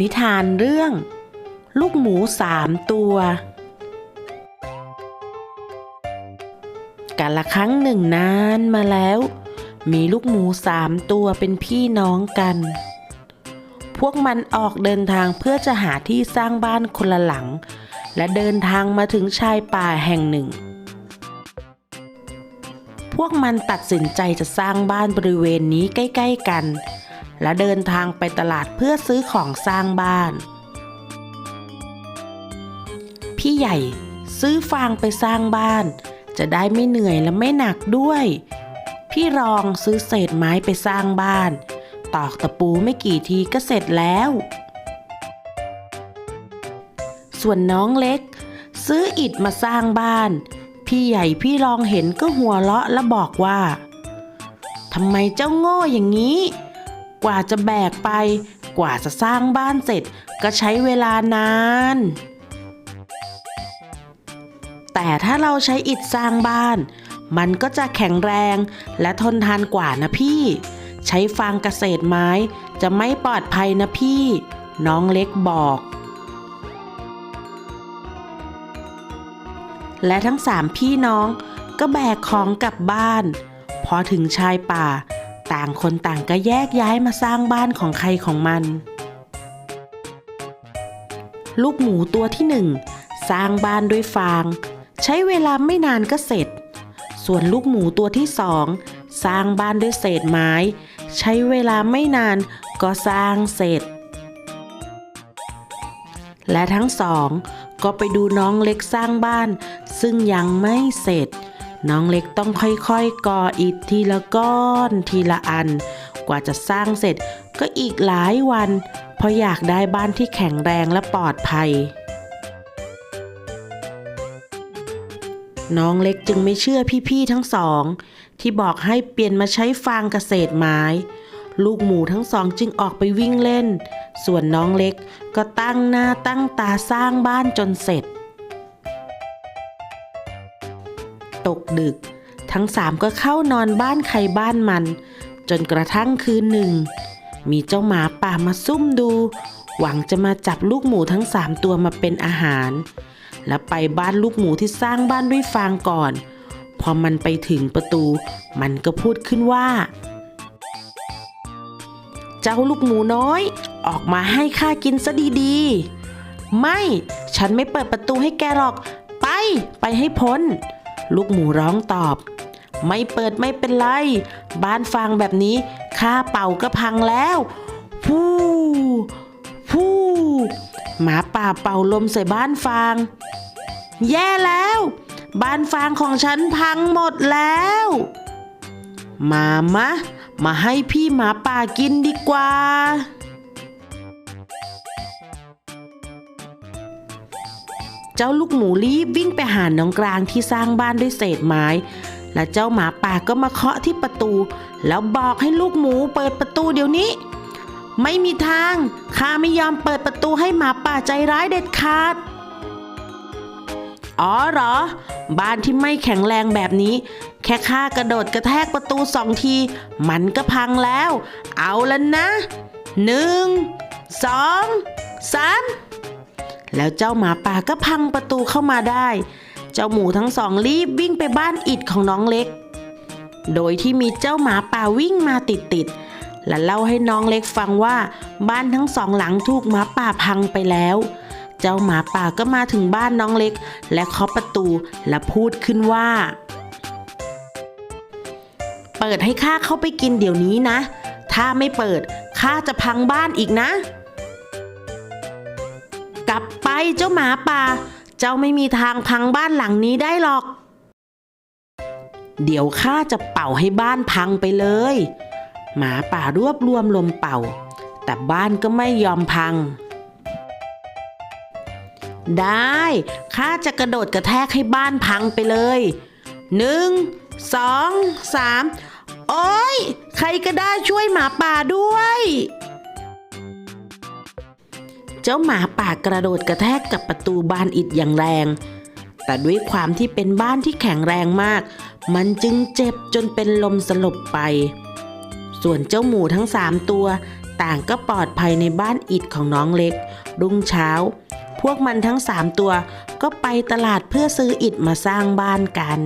นิทานเรื่อง ลูกหมูสามตัวกาละครั้งหนึ่งนานมาแล้ว มีลูกหมูสามตัวเป็นพี่น้องกัน พวกมันออกเดินทางเพื่อจะหาที่สร้างบ้านคนละหลัง และเดินทางมาถึงชายป่าแห่งหนึ่งพวกมันตัดสินใจจะสร้างบ้านบริเวณนี้ใกล้ ๆ กัน และเดินทางไปตลาดเพื่อซื้อของสร้างบ้าน พี่ใหญ่ซื้อฟางไปสร้างบ้าน จะได้ไม่เหนื่อยและไม่หนักด้วย พี่รองซื้อเศษไม้ไปสร้างบ้าน ตอกตะปูไม่กี่ทีก็เสร็จแล้ว ส่วนน้องเล็ก ซื้ออิฐมาสร้างบ้าน พี่ใหญ่พี่รองเห็นก็หัวเราะและบอกว่าทำไมเจ้าโง่อย่างนี้ กว่าจะแบกไป กว่าจะสร้างบ้านเสร็จ ก็ใช้เวลานาน แต่ถ้าเราใช้อิฐสร้างบ้าน มันก็จะแข็งแรงและทนทานกว่านะพี่ ใช้ฟางเกษตรไม้จะไม่ปลอดภัยนะพี่ น้องเล็กบอก และทั้งสามพี่น้องก็แบกของกลับบ้าน พอถึงชายป่า ต่างคนต่างก็แยกย้ายมาสร้างบ้านของใครของมัน ลูกหมูตัวที่หนึ่งสร้างบ้านด้วยฟาง ใช้เวลาไม่นานก็เสร็จ ส่วนลูกหมูตัวที่สองสร้างบ้านด้วยเศษไม้ ใช้เวลาไม่นานก็สร้างเสร็จ และทั้งสองก็ไปดูน้องเล็กสร้างบ้าน ซึ่งยังไม่เสร็จ น้องเล็กต้องค่อยๆ ก่ออิฐทีละก้อนทีละอัน กว่าจะสร้างเสร็จก็อีกหลายวัน เพราะอยากได้บ้านที่แข็งแรงและปลอดภัย น้องเล็กจึงไม่เชื่อพี่ๆทั้งสอง ที่บอกให้เปลี่ยนมาใช้ฟางเกษตรไม้ ลูกหมูทั้งสองจึงออกไปวิ่งเล่น ส่วนน้องเล็กก็ตั้งหน้าตั้งตาสร้างบ้านจนเสร็จ ตกดึก ทั้งสามก็เข้านอนบ้านใครบ้านมัน จนกระทั่งคืนหนึ่ง มีเจ้าหมาป่ามาซุ่มดู หวังจะมาจับลูกหมูทั้งสามตัวมาเป็นอาหาร และไปบ้านลูกหมูที่สร้างบ้านด้วยฟางก่อน พอมันไปถึงประตู มันก็พูดขึ้นว่า เจ้าลูกหมูน้อย ออกมาให้ข้ากินซะดีๆไม่ ฉันไม่เปิดประตูให้แกหรอก ไป ไปให้พ้น ลูกหมูร้องตอบ ไม่เปิดไม่เป็นไร บ้านฟางแบบนี้ข้าเป่าก็พังแล้วฟู่ฟู่หมาป่าเป่าลมใส่บ้านฟาง แย่แล้ว บ้านฟางของฉันพังหมดแล้ว มามะ มาให้พี่หมาป่ากินดีกว่า เจ้าลูกหมูรีบวิ่งไปหาน้องกลางที่สร้างบ้านด้วยเศษไม้ และเจ้าหมาป่าก็มาเคาะที่ประตู แล้วบอกให้ลูกหมูเปิดประตูเดี๋ยวนี้ ไม่มีทาง ข้าไม่ยอมเปิดประตูให้หมาป่าใจร้ายเด็ดขาด อ๋อเหรอ บ้านที่ไม่แข็งแรงแบบนี้ แค่ข้ากระโดดกระแทกประตูสองที มันก็พังแล้ว เอาแล้วนะหนึ่งสองสาม แล้วเจ้าหมาป่าก็พังประตูเข้ามาได้ เจ้าหมูทั้งสองรีบวิ่งไปบ้านอิดของน้องเล็ก โดยที่มีเจ้าหมาป่าวิ่งมาติดๆ และเล่าให้น้องเล็กฟังว่าบ้านทั้งสองหลังถูกหมาป่าพังไปแล้ว เจ้าหมาป่าก็มาถึงบ้านน้องเล็ก และเคาะประตูและพูดขึ้นว่า เปิดให้ข้าเข้าไปกินเดี๋ยวนี้นะ ถ้าไม่เปิดข้าจะพังบ้านอีกนะ ลับไปเจ้าหมาป่า เจ้าไม่มีทางพังบ้านหลังนี้ได้หรอก เดี๋ยวข้าจะเป่าให้บ้านพังไปเลย หมาป่ารวบรวมลมเป่า แต่บ้านก็ไม่ยอมพัง ได้ข้าจะกระโดดกระแทกให้บ้านพังไปเลยหนึ่งสองสามโอ้ย ใครก็ได้ช่วยหมาป่าด้วย เจ้าหมาป่ากระโดดกระแทกกับประตูบ้านอิดอย่างแรง แต่ด้วยความที่เป็นบ้านที่แข็งแรงมาก มันจึงเจ็บจนเป็นลมสลบไป ส่วนเจ้าหมูทั้งสามตัว ต่างก็ปลอดภัยในบ้านอิดของน้องเล็ก รุ่งเช้า พวกมันทั้งสามตัวก็ไปตลาดเพื่อซื้ออิฐมาสร้างบ้านกัน